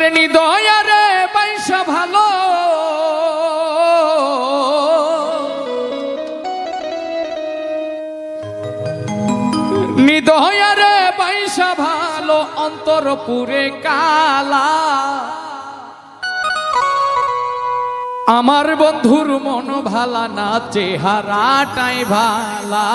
ওরে নিদয়ারে পয়সা ভালো। নিদয়ারে পয়সা ভালো, অন্তর পুরে কালা। আমার বন্ধুর মন ভালা না, চেহারাটাই ভালা।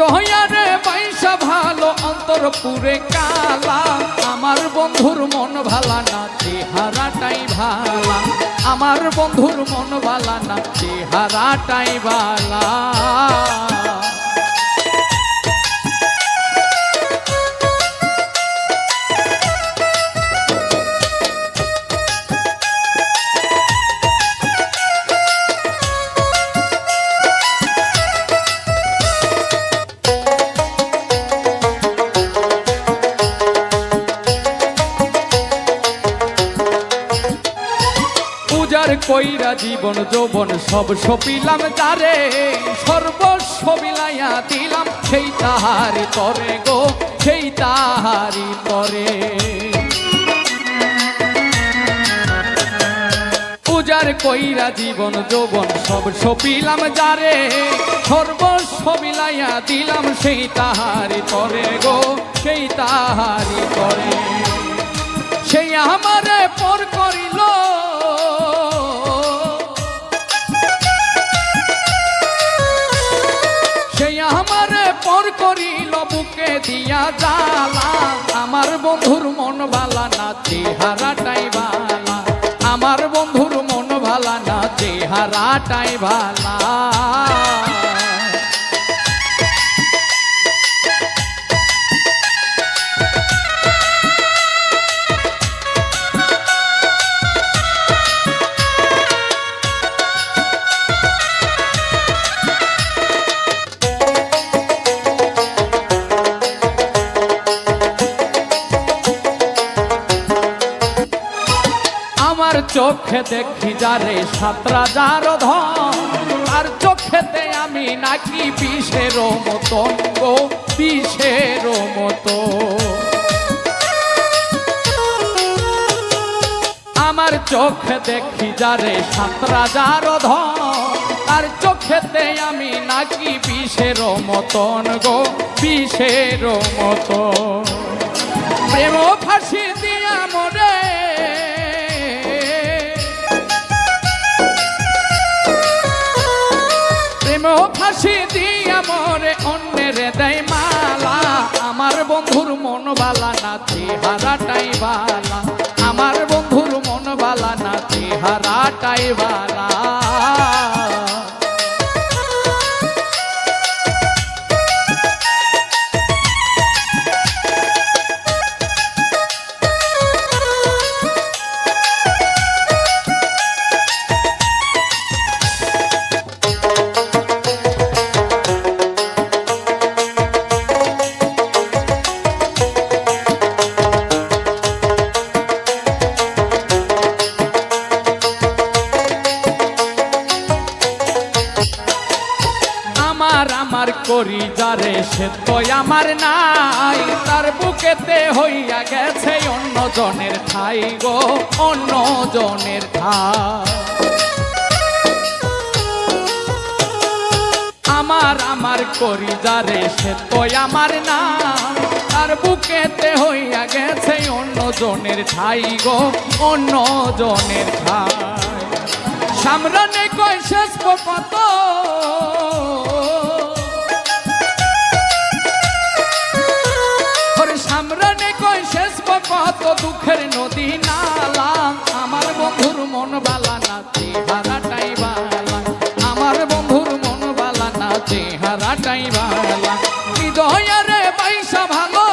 দহয়ারে পয়সা ভালো অন্তর পুরে কালা। আমার বন্ধুর মন ভালা না, চেহারাটাই ভালা। আমার বন্ধুর মন ভালা না, চেহারাটাই ভালা। কইরা জীবন যৌবন সব সপিলাম তারে সর্বস্ব বিলাইয়া দিলাম সেই তাহারি তরে গো, সেই তাহারি তরে পূজার কইরা জীবন যৌবন সব সপিলাম যারে, সর্বস্ব বিলাইয়া দিলাম সেই তাহারি তরে গো, সেই তাহারি তরে সেই আমারে পর করিল দিয়া জালা, আমার বন্ধুর মন ভালা না, চেহারাটাই ভালা আমার বন্ধুর মন ভালা না, চেহারাটাই ভালা চোখে দেখি যারে সাতরা যার ধন। তার চোখেতে আমি নাকি বিষের মতন গো, বিষের মতো আমার চোখে দেখি যারে সাতরা যার ধন। তার চোখেতে আমি নাকি বিষের মতন গো, বিষের মতো প্রেম ফাঁসি দিয়া মরে বালা না চেহারাটাই বালা। আমার বন্ধুর মন বালা না চেহারাটাই বালা। আমার করি যারে সে তো আমার নাই। তার বুকেতে হইয়া গেছে অন্য জনের ঠাই গো অন্য জনের ঠাই। আমার আমার করি যারে সে তো আমার না তার বুকেতে হইয়া গেছে অন্য জনের ঠাই গো অন্য জনের ঠাই। সামরানে কয় শেষ কত কত দুঃখের নদী নালা। আমার বন্ধুর মন বালা না, চেহারাটাই বালা। আমার বন্ধুর মন বালা না, চেহারাটাই বালা। হৃদয়ারে পয়সা ভালো